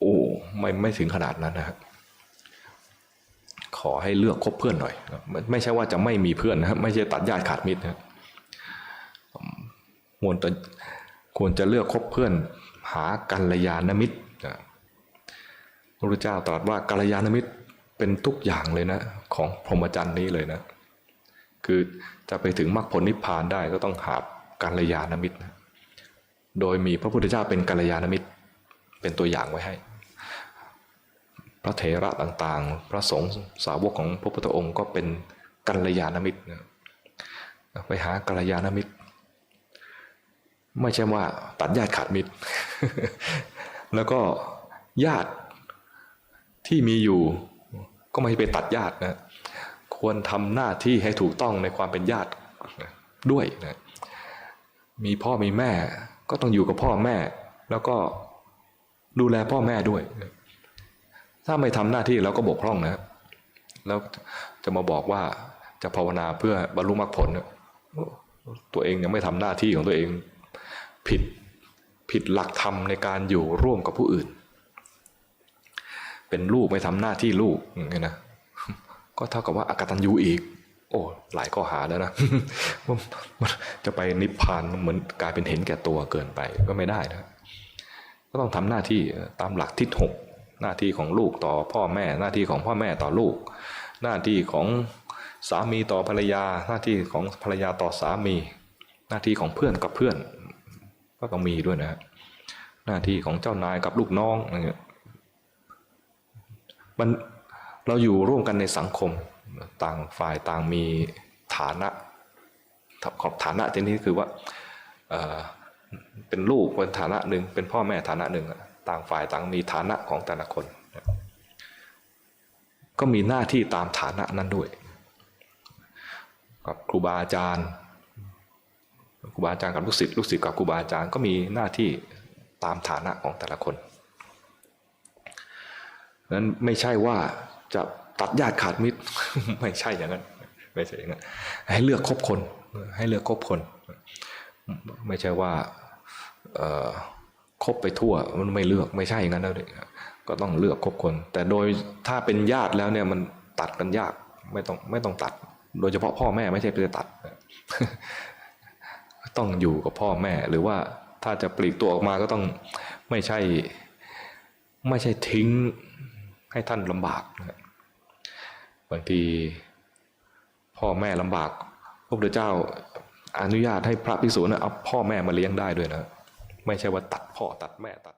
โอ้ไม่ไม่ถึงขนาดนั้นนะครับขอให้เลือกคบเพื่อนหน่อย ไม่ใช่ว่าจะไม่มีเพื่อนนะครับไม่ใช่ตัดญาติขาดมิตรนะครับควรจะควรจะเลือกคบเพื่อน หากัลยาณมิตรนะพระพุทธเจ้าตรัสว่ากัลยาณมิตรเป็นทุกอย่างเลยนะ ของพรหมจรรย์นี้เลยนะ คือจะไปถึงมรรคผลนิพพานได้ก็ต้องหากัลยาณมิตรนะโดยมีพระพุทธเจ้าเป็นกัลยาณมิตร เป็นตัวอย่างไว้ให้ พระเถระต่างๆ พระสงฆ์สาวกของพระพุทธองค์ก็เป็นกัลยาณมิตรนะไปหากัลยาณมิตร ไม่ใช่ว่าตัดญาติขาดมิตร แล้วก็ญาติที่มีอยู่ก็ไม่ไปตัดญาตินะควรทำหน้าที่ให้ถูกต้องในความเป็นญาติด้วยนะมีพ่อมีแม่ก็ต้องอยู่กับพ่อแม่ แล้วก็ ดูแลพ่อแม่ด้วย ถ้าไม่ทำหน้าที่เราก็บกพร่องนะ แล้วจะมาบอกว่าจะภาวนาเพื่อบรรลุมรรคผลเนี่ยตัวเองยังไม่ทำหน้าที่ของตัวเองผิดผิดหลักธรรมในการอยู่ร่วมกับผู้อื่น เป็นลูกไม่ทำหน้าที่ลูกอย่างเงี้ยนะก็เท่ากับว่าอากตันยูอีก โอ้หลายข้อหาแล้วนะว่าจะไปนิพพานเหมือนกลายเป็นเห็นแก่ตัวเกินไปก็ไม่ได้นะ ก็ต้องทำหน้าที่ตามหลักทิศหกหน้าที่ของลูกต่อพ่อแม่ หน้าที่ของพ่อแม่ต่อลูก หน้าที่ของสามีต่อภรรยา หน้าที่ของภรรยาต่อสามี หน้าที่ของเพื่อนกับเพื่อน ก็ต้องมีด้วยนะหน้าที่ของเจ้านายกับลูกน้องอะไรเงี้ยมันเราอยู่ร่วมกันในสังคมต่างฝ่ายต่างมีฐานะขอบฐานะที่นี้คือว่า เป็นลูกเป็นฐานะหนึ่งเป็นพ่อแม่ฐานะหนึ่งต่างฝ่ายต่างมีฐานะของแต่ละคน ก็มีหน้าที่ตามฐานะนั้นด้วย กับครูบาอาจารย์ครูบาอาจารย์กับลูกศิษย์ลูกศิษย์กับครูบาอาจารย์ก็มีหน้าที่ตามฐานะของแต่ละคนนั้นไม่ใช่ว่าจะตัดญาติขาดมิตรไม่ใช่อย่างนั้นไม่ใช่อย่างนั้นให้เลือกคบคนให้เลือกคบคน ไม่ใช่ว่า คบไปทั่วมันไม่เลือกไม่ใช่อย่างนั้นแล้วเด็ก็ต้องเลือกคบคน แต่โดยถ้าเป็นญาติแล้วเนี่ยมันตัดกันยากไม่ต้องไม่ต้องตัด โดยเฉพาะพ่อแม่ไม่ใช่ไปตัด ต้องอยู่กับพ่อแม่หรือว่าถ้าจะปลีกตัวออกมาก็ต้องไม่ใช่ไม่ใช่ทิ้งให้ท่านลำบากนะบางทีพ่อแม่ลำบาก พระพุทธเจ้าอนุญาตให้พระภิกษุนะเอาพ่อแม่มาเลี้ยงได้ด้วยนะ ไม่ใช่ว่าตัดพ่อตัดแม่ตัด